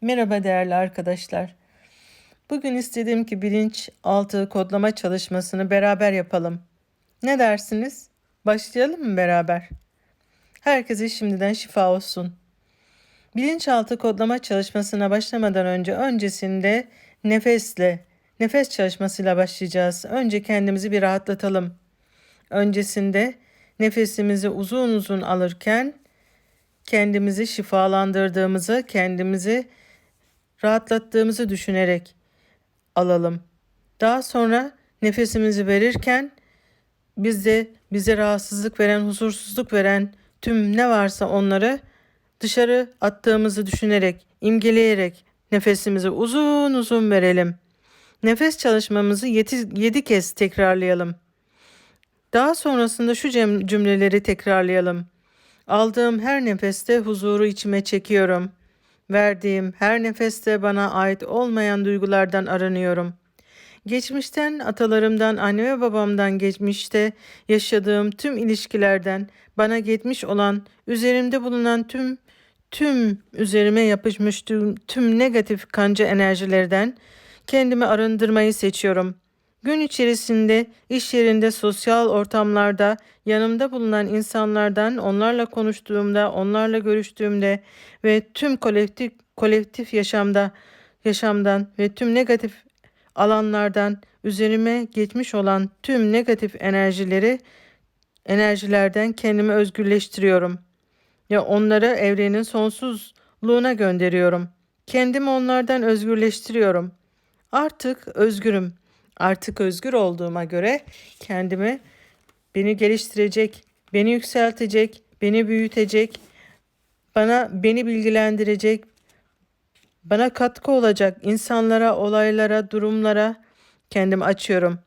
Merhaba değerli arkadaşlar. Bugün istedim ki bilinçaltı kodlama çalışmasını beraber yapalım. Ne dersiniz? Başlayalım mı beraber? Herkese şimdiden şifa olsun. Bilinçaltı kodlama çalışmasına başlamadan önce öncesinde nefesle, nefes çalışmasıyla başlayacağız. Önce kendimizi bir rahatlatalım. Öncesinde nefesimizi uzun uzun alırken kendimizi şifalandırdığımızı, kendimizi rahatlattığımızı düşünerek alalım. Daha sonra nefesimizi verirken bizde bize rahatsızlık veren, huzursuzluk veren tüm ne varsa onları dışarı attığımızı düşünerek, imgeleyerek nefesimizi uzun uzun verelim. Nefes çalışmamızı 7 kez tekrarlayalım. Daha sonrasında şu cümleleri tekrarlayalım. Aldığım her nefeste huzuru içime çekiyorum. Verdiğim her nefeste bana ait olmayan duygulardan aranıyorum. Geçmişten, atalarımdan, anne ve babamdan geçmişte yaşadığım tüm ilişkilerden bana geçmiş olan, üzerimde bulunan tüm tüm üzerime yapışmış tüm, tüm negatif kanca enerjilerden kendimi arındırmayı seçiyorum.'' Gün içerisinde, iş yerinde, sosyal ortamlarda, yanımda bulunan insanlardan, onlarla konuştuğumda, onlarla görüştüğümde ve tüm kolektif kolektif yaşamda yaşamdan ve tüm negatif alanlardan üzerime geçmiş olan tüm negatif enerjileri enerjilerden kendimi özgürleştiriyorum. Ya onları evrenin sonsuzluğuna gönderiyorum. Kendimi onlardan özgürleştiriyorum. Artık özgürüm. Artık özgür olduğuma göre kendimi beni geliştirecek, beni yükseltecek, beni büyütecek, bana beni bilgilendirecek, bana katkı olacak insanlara, olaylara, durumlara kendimi açıyorum.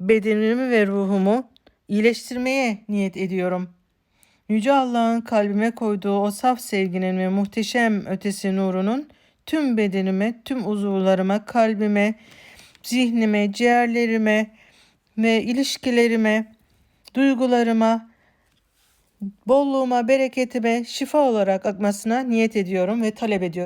Bedenimi ve ruhumu iyileştirmeye niyet ediyorum. Yüce Allah'ın kalbime koyduğu o saf sevginin ve muhteşem ötesi nurunun tüm bedenime, tüm uzuvlarıma, kalbime, zihnime, ciğerlerime ve ilişkilerime, duygularıma, bolluğuma, bereketime şifa olarak akmasına niyet ediyorum ve talep ediyorum.